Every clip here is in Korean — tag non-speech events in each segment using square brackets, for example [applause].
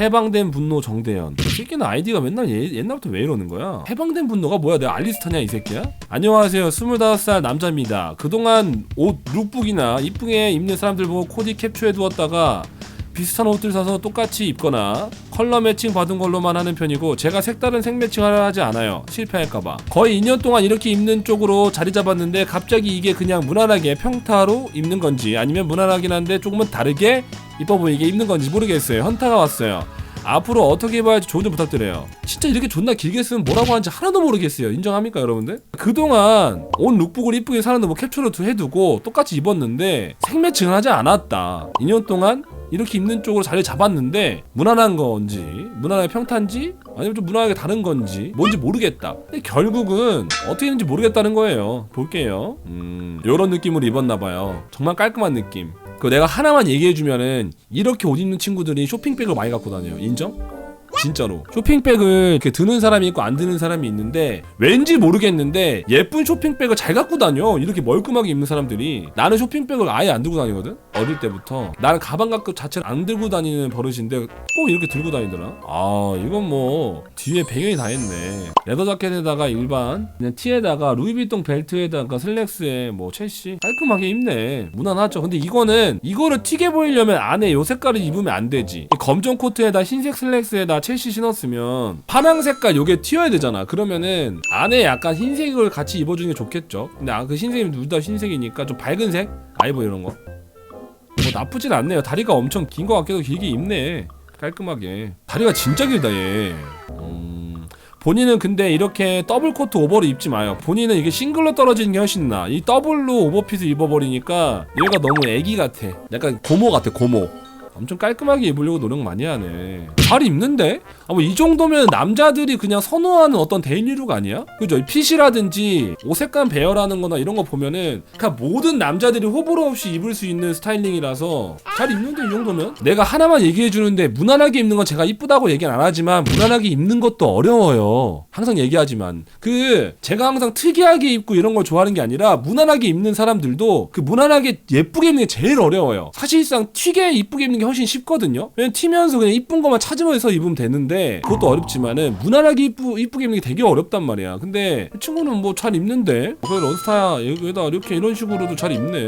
해방된 분노 정대현. 이 새끼는 아이디가 맨날 예- 옛날부터 왜 이러는 거야? 해방된 분노가 뭐야? 내가 알리스타냐 이 새끼야? 안녕하세요. 25살 남자입니다. 그동안 옷 룩북이나 이쁘게 입는 사람들 보고 코디 캡처해 두었다가 비슷한 옷들 사서 똑같이 입거나 컬러 매칭 받은 걸로만 하는 편이고 제가 색다른 색 매칭을 하지 않아요. 실패할까봐. 거의 2년 동안 이렇게 입는 쪽으로 자리 잡았는데 갑자기 이게 그냥 무난하게 평타로 입는 건지 아니면 무난하긴 한데 조금은 다르게 이뻐 보이게 입는 건지 모르겠어요. 현타가 왔어요 앞으로 어떻게 입어야지 조언 좀 부탁드려요. 진짜 이렇게 존나 길게 쓰면 뭐라고 하는지 하나도 모르겠어요. 인정합니까 여러분들? 그동안 온 룩북을 이쁘게 사는데 뭐 캡처를 해두고 똑같이 입었는데 색 매칭을 하지 않았다. 2년 동안 이렇게 입는 쪽으로 자리 잡았는데 무난한 건지 무난하게 평탄지 아니면 좀 무난하게 다른 건지 뭔지 모르겠다. 근데 결국은 어떻게 있는지 모르겠다는 거예요. 볼게요. 음 요런 느낌으로 입었나봐요. 정말 깔끔한 느낌 그 내가 하나만 얘기해주면은 이렇게 옷 입는 친구들이 쇼핑백을 많이 갖고 다녀요. 인정? 진짜로. 쇼핑백을 이렇게 드는 사람이 있고 안 드는 사람이 있는데 왠지 모르겠는데 예쁜 쇼핑백을 잘 갖고 다녀. 이렇게 멀끔하게 입는 사람들이. 나는 쇼핑백을 아예 안 들고 다니거든 어릴 때부터 나는 가방 갖고 자체를 안 들고 다니는 버릇인데 꼭 이렇게 들고 다니더라. 아 이건 뭐 뒤에 배경이 다 했네. 레더 자켓에다가 일반 그냥 티에다가 루이비통 벨트에다가 슬랙스에 뭐 첼시? 깔끔하게 입네. 무난하죠. 근데 이거는 이거를 튀게 보이려면 안에 요 색깔을 입으면 안 되지. 이 검정 코트에다 흰색 슬랙스에다 첼시 신었으면 파랑 색깔 요게 튀어야 되잖아. 그러면은 안에 약간 흰색을 같이 입어주는 게 좋겠죠. 근데 아, 그 흰색이 둘 다 흰색이니까 좀 밝은 색? 아이보 이런 거 뭐 나쁘진 않네요 다리가 엄청 긴 것 같기도 길게 입네 깔끔하게 다리가 진짜 길다 얘 음... 본인은 근데 이렇게 더블 코트 오버를 입지 마요. 본인은 이게 싱글로 떨어지는 게 훨씬 나. 이 더블로 오버핏을 입어버리니까 얘가 너무 애기 같아. 약간 고모 같아, 고모. 엄청 깔끔하게 입으려고 노력 많이 하네. 잘 입는데? 아, 뭐 이 정도면 남자들이 그냥 선호하는 어떤 데일리룩 아니야? 그죠? 이 핏이라든지 옷 색감 배열하는 거나 이런 거 보면은 그냥 모든 남자들이 호불호 없이 입을 수 있는 스타일링이라서 잘 입는데 이 정도면? 내가 하나만 얘기해 주는데 무난하게 입는 건 제가 이쁘다고 얘기는 안 하지만 무난하게 입는 것도 어려워요. 항상 얘기하지만 그 제가 항상 특이하게 입고 이런 걸 좋아하는 게 아니라 무난하게 입는 사람들도 그 무난하게 예쁘게 입는 게 제일 어려워요. 사실상 튀게 이쁘게 입는 게 훨씬 쉽거든요. 왜냐면 튀면서 그냥 이쁜 것만 찾으면서 입으면 되는데 그것도 어렵지만은 무난하게 이쁘, 이쁘게 입는 게 되게 어렵단 말이야. 근데 이 친구는 뭐 잘 입는데 그래 런스타야 여기다 이렇게 이런 식으로도 잘 입네.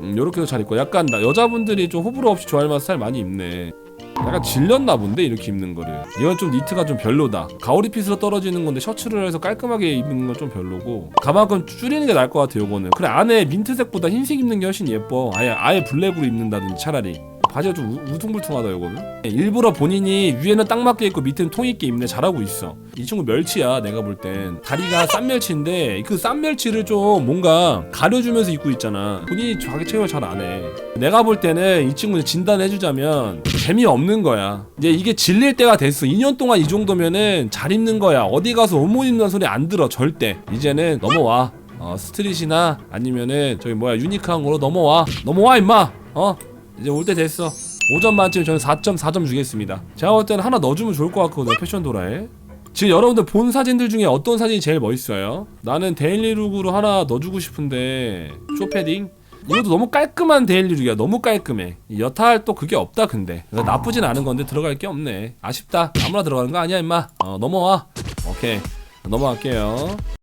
음, 이렇게도 잘 입고 약간 나- 여자분들이 좀 호불호 없이 좋아할 만한 스타일 많이 입네. 약간 질렸나 본데 이렇게 입는 거를 이건 좀 니트가 좀 별로다 가오리 핏으로 떨어지는 건데 셔츠를 해서 깔끔하게 입는 건 좀 별로고 가만큼 줄이는 게 나을 것 같아 요거는 그래 안에 민트색보다 흰색 입는 게 훨씬 예뻐 아예 아예 블랙으로 입는다든지 차라리 바지가 좀 우- 우퉁불퉁하다 요거는. 일부러 본인이 위에는 딱 맞게 입고 밑에는 통 있게 입네 잘하고 있어. 이 친구 멸치야 내가 볼 땐. 다리가 싼 멸치인데 그싼 멸치를 좀 뭔가 가려주면서 입고 있잖아. 본인이 자기 체형을 잘 안 해. 내가 볼 때는 이 친구 진단해주자면 재미없는 거야. 이제 이게 질릴 때가 됐어. 2년 동안 이 정도면은 잘 입는 거야. 어디 가서 옷못 입는 소리 안 들어 절대. 이제는 넘어와. 어, 스트릿이나 아니면은 저기 뭐야 유니크한으로 넘어와. 넘어와 임마. 어 이제 올 때 됐어. 5점 만점에 저는 4.4점 주겠습니다. 제가 볼 때는 하나 넣어주면 좋을 것 같거든요 패션 도라에. 지금 여러분들 본 사진들 중에 어떤 사진이 제일 멋있어요? 나는 데일리룩으로 하나 넣어주고 싶은데 쇼패딩? 이것도 너무 깔끔한 데일리룩이야 너무 깔끔해. 이 여타할 또 그게 없다 근데. 나쁘진 않은 건데 들어갈 게 없네. 아쉽다. 아무나 들어가는 거 아니야 임마. 어 넘어와. 오케이. 넘어갈게요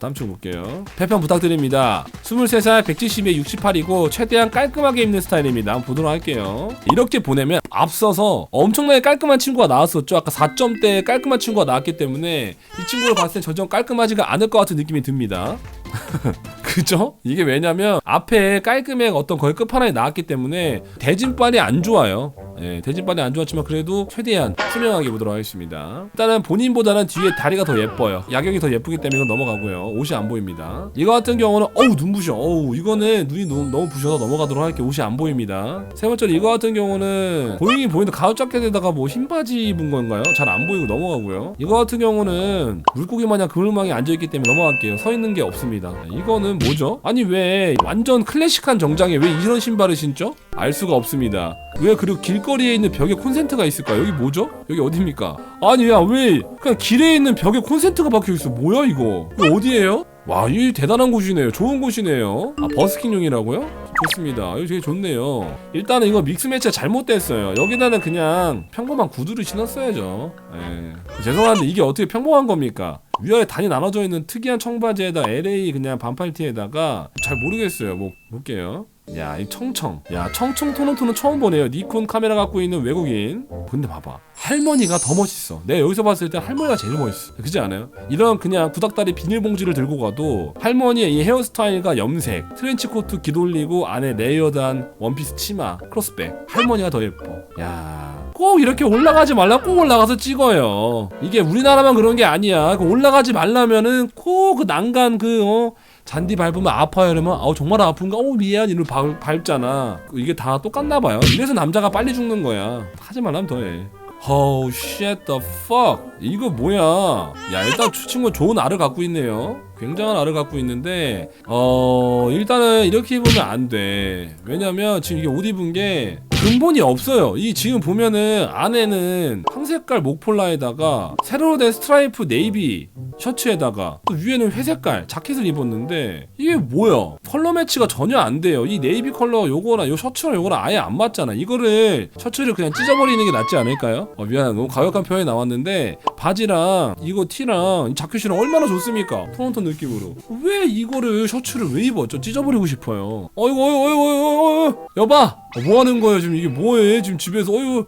다음 주 볼게요. 패평 부탁드립니다. 23살 170에 68이고 최대한 깔끔하게 입는 스타일입니다. 한번 보도록 할게요. 이렇게 보내면 앞서서 엄청나게 깔끔한 친구가 나왔었죠. 아까 4점대 깔끔한 친구가 나왔기 때문에 이 친구를 봤을 때 전혀 깔끔하지가 않을 것 같은 느낌이 듭니다. [laughs] 그죠? 이게 왜냐면 앞에 깔끔의 어떤 거의 끝판왕이 나왔기 때문에 대진빨이 안 좋아요. 예, 대진빨이 안 좋았지만 그래도 최대한 투명하게 보도록 하겠습니다. 일단은 본인보다는 뒤에 다리가 더 예뻐요. 야경이 더 예쁘기 때문에 이건 넘어가고요. 옷이 안 보입니다. 이거 같은 경우는 어우 눈부셔. 어우 이거는 눈이 너무, 너무 부셔서 넘어가도록 할게 옷이 안 보입니다. 세 번째로 이거 같은 경우는 보이긴 보이는데 가죽 자켓에다가 뭐 흰 바지 입은 건가요? 잘 안 보이고 넘어가고요. 이거 같은 경우는 물고기 마냥 그물망에 앉아 있기 때문에 넘어갈게요. 서 있는 게 없습니다. 이거는 뭐죠? 아니 왜 완전 클래식한 정장에 왜 이런 신발을 신죠? 알 수가 없습니다. 왜 그리고 길거리에 있는 벽에 콘센트가 있을까? 여기 뭐죠? 여기 어디입니까? 아니 야 왜 그냥 길에 있는 벽에 콘센트가 박혀 있어? 뭐야 이거? 이거 어디예요? 와, 이 대단한 곳이네요. 좋은 곳이네요. 아, 버스킹용이라고요? 좋습니다. 이거 되게 좋네요. 일단은 이거 믹스 매치가 잘못됐어요. 여기다는 그냥 평범한 구두를 신었어야죠. 예. 죄송한데 이게 어떻게 평범한 겁니까? 위아래 단이 나눠져 있는 특이한 청바지에다 LA 그냥 반팔 티에다가 잘 모르겠어요. 뭐 볼게요. 야, 이 청청. 야, 청청 토론토는 처음 보네요. 니콘 카메라 갖고 있는 외국인. 근데 봐봐. 할머니가 더 멋있어. 내가 여기서 봤을 때 할머니가 제일 멋있어. 그지 않아요? 이런 그냥 구닥다리 비닐봉지를 들고 가도 할머니의 이 헤어스타일과 염색, 트렌치코트 기돌리고 안에 레이어드한 원피스 치마, 크로스백. 할머니가 더 예뻐. 야. 꼭 이렇게 올라가지 말라 꼭 올라가서 찍어요. 이게 우리나라만 그런 게 아니야. 그 올라가지 말라면은 꼭 그 난간 그 어, 잔디 밟으면 아파요. 이러면 아우 정말 아픈가? 어 미안. 밟, 밟잖아. 이게 다 똑같나 봐요. 이래서 남자가 빨리 죽는 거야. 하지 말라면 더해. Oh shit the fuck. 이거 뭐야? 야 일단 저 친구 좋은 알을 갖고 있네요 굉장한 알을 갖고 있는데 어 일단은 이렇게 입으면 안돼. 왜냐면 지금 이게 옷 입은 게 근본이 없어요. 이 지금 보면은 안에는 황색깔 목폴라에다가 새로 된 스트라이프 네이비 셔츠에다가 또 위에는 회색깔 자켓을 입었는데 이게 뭐야? 컬러 매치가 전혀 안 돼요. 이 네이비 컬러 요거랑 요 셔츠랑 요거랑 아예 안 맞잖아. 이거를 셔츠를 그냥 찢어버리는 게 낫지 않을까요? 어, 미안해. 너무 가격한 표현이 나왔는데 바지랑 이거 티랑 이 자켓이랑 얼마나 좋습니까? 토론토 느낌으로 왜 이거를 셔츠를 왜 입었죠? 찢어버리고 싶어요 어이구 어이구 어이구 어이구 어이구 여봐 어, 뭐 하는 거예요 지금 이게 뭐해 지금 집에서 어이구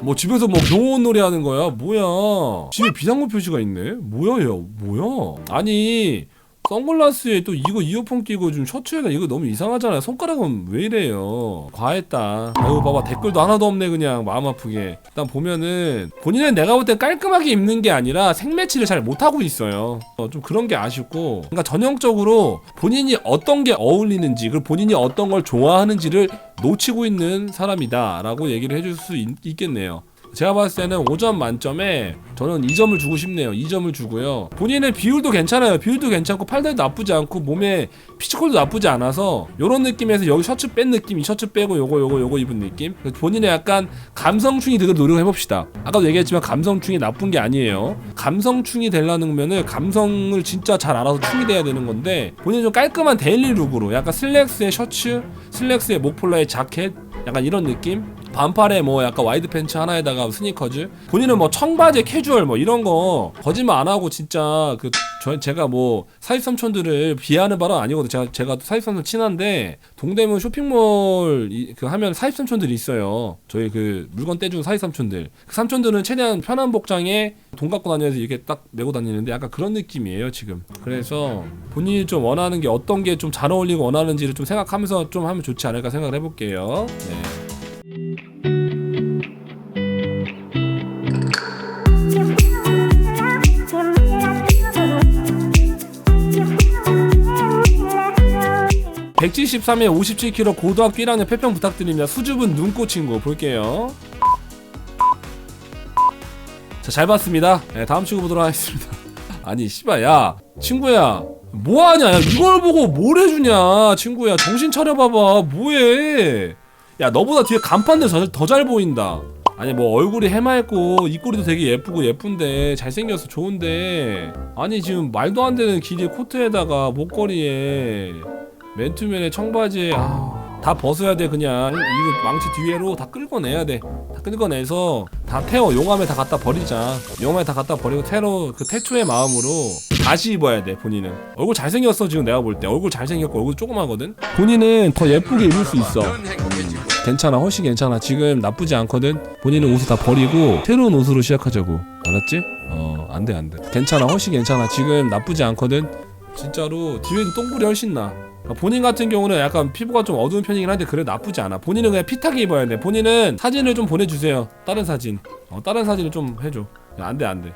뭐 집에서 뭐 병원 놀이 하는 거야? 뭐야? 집에 비상구 표시가 있네? 뭐야 얘? 뭐야? 아니 선글라스에 또 이거 이어폰 끼고 좀 셔츠에다 이거 너무 이상하잖아요. 손가락은 왜 이래요? 과했다. 아유 봐봐 댓글도 하나도 없네 그냥 마음 아프게. 일단 보면은 본인은 내가 볼 때 깔끔하게 입는 게 아니라 생매치를 잘 못하고 있어요. 어, 좀 그런 게 아쉽고 그러니까 전형적으로 본인이 어떤 게 어울리는지 그리고 본인이 어떤 걸 좋아하는지를 놓치고 있는 사람이다라고 얘기를 해줄 수 있, 있겠네요. 제가 봤을 때는 5점 만점에 저는 2점을 주고 싶네요. 2점을 주고요. 본인의 비율도 괜찮아요. 비율도 괜찮고 팔다리도 나쁘지 않고 몸에 피지컬도 나쁘지 않아서 요런 느낌에서 여기 셔츠 뺀 느낌, 이 셔츠 빼고 요거 요거 요거 입은 느낌. 본인의 약간 감성충이 되도록 노력해 봅시다. 아까도 얘기했지만 감성충이 나쁜 게 아니에요. 감성충이 되려는 거면은 감성을 진짜 잘 알아서 충이 돼야 되는 건데 본인 좀 깔끔한 데일리 룩으로 약간 슬랙스의 셔츠, 슬랙스의 목폴라의 자켓 약간 이런 느낌? 반팔에 뭐 약간 와이드 팬츠 하나에다가 스니커즈? 본인은 뭐 청바지 캐주얼 뭐 이런 거 거짓말 안 하고 진짜 그 저 제가 뭐 사입삼촌들을 비하하는 바는 아니거든. 제가 제가 또 사입삼촌 친한데 동대문 쇼핑몰 이- 그 하면 사입삼촌들이 있어요. 저희 그 물건 떼주는 사입삼촌들. 그 삼촌들은 최대한 편한 복장에 돈 갖고 다니면서 이렇게 딱 메고 다니는데 약간 그런 느낌이에요 지금. 그래서 본인이 좀 원하는 게 어떤 게 좀 잘 어울리고 원하는지를 좀 생각하면서 좀 하면 좋지 않을까 생각을 해볼게요. 네. 173에 57kg 고등학교 1학년 패평 부탁드립니다. 수줍은 눈꽃 친구 볼게요. 자, 잘 봤습니다. 네, 다음 친구 보도록 하겠습니다. [laughs] 아니, 씨발, 야, 친구야, 뭐하냐? 야, 이걸 보고 뭘 해주냐, 친구야. 정신 차려봐봐. 뭐해? 야, 너보다 뒤에 간판들 더잘 보인다. 아니 뭐 얼굴이 해맑고 입꼬리도 되게 예쁘고 예쁜데 잘생겨서 좋은데 아니 지금 말도 안 되는 길이 코트에다가 목걸이에 맨투맨에 청바지에 아, 다 벗어야 돼 그냥. 이거 망치 뒤에로 다 끌고내야 돼 다 끌고내서 다 태워. 용암에 다 갖다 버리자. 용암에 다 갖다 버리고 테러 그 태초의 마음으로 다시 입어야 돼 본인은. 얼굴 잘생겼어 지금 내가 볼 때. 얼굴 잘생겼고 얼굴 조그마거든. 본인은 더 예쁘게 입을 수 있어. 괜찮아 훨씬 괜찮아. 지금 나쁘지 않거든. 본인은 옷을 다 버리고 새로운 옷으로 시작하자고. 알았지? 어 안돼 안돼. 괜찮아 훨씬 괜찮아. 지금 나쁘지 않거든. 진짜로 뒤에는 똥불이 훨씬 나 본인 같은 경우는 약간 피부가 좀 어두운 편이긴 한데 그래 나쁘지 않아. 본인은 그냥 핏하게 입어야 돼. 본인은 사진을 좀 보내주세요. 다른 사진. 어 다른 사진을 좀 해줘. 안돼 안돼